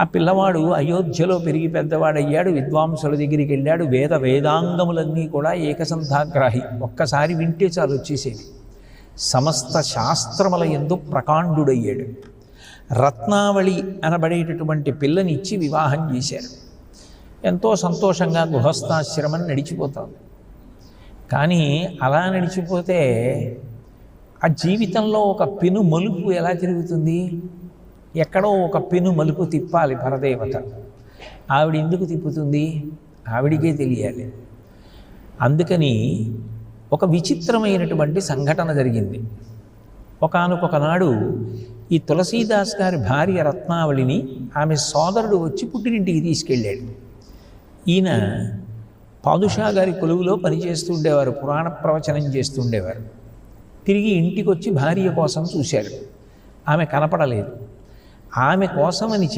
ఆ పిల్లవాడు అయోధ్యలో పెరిగి పెద్దవాడయ్యాడు విద్వాంసుల దగ్గరికి వెళ్ళాడు వేద వేదాంగములన్నీ కూడా ఏకసంధాగ్రాహి. ఒక్కసారి వింటే చాలు వచ్చేసేది. సమస్త శాస్త్రముల ఎందు ప్రకాండుడయ్యాడు. రత్నావళి అనబడేటటువంటి పిల్లనిచ్చి వివాహం చేశారు. ఎంతో సంతోషంగా గృహస్థాశ్రమం నడిచిపోతుంది కానీ అలా నడిచిపోతే ఆ జీవితంలో ఒక పెను మలుపు ఎలా తిరుగుతుంది? ఎక్కడో ఒక పెను మలుపు తిప్పాలి పరదేవత ఆవిడ ఎందుకు తిప్పుతుంది? ఆవిడికే తెలియాలి. అందుకని ఒక విచిత్రమైనటువంటి సంఘటన జరిగింది. ఒకనొకొకనాడు ఈ తులసీదాస్ గారి భార్య రత్నావళిని ఆమె సోదరుడు వచ్చి పుట్టినింటికి తీసుకెళ్ళాడు. ఈయన పాదుషా గారి కొలువులో పనిచేస్తుండేవారు పురాణ ప్రవచనం చేస్తుండేవారు తిరిగి ఇంటికి వచ్చి భార్య కోసం చూశాడు. ఆమె కనపడలేదు. ఆమె కోసమని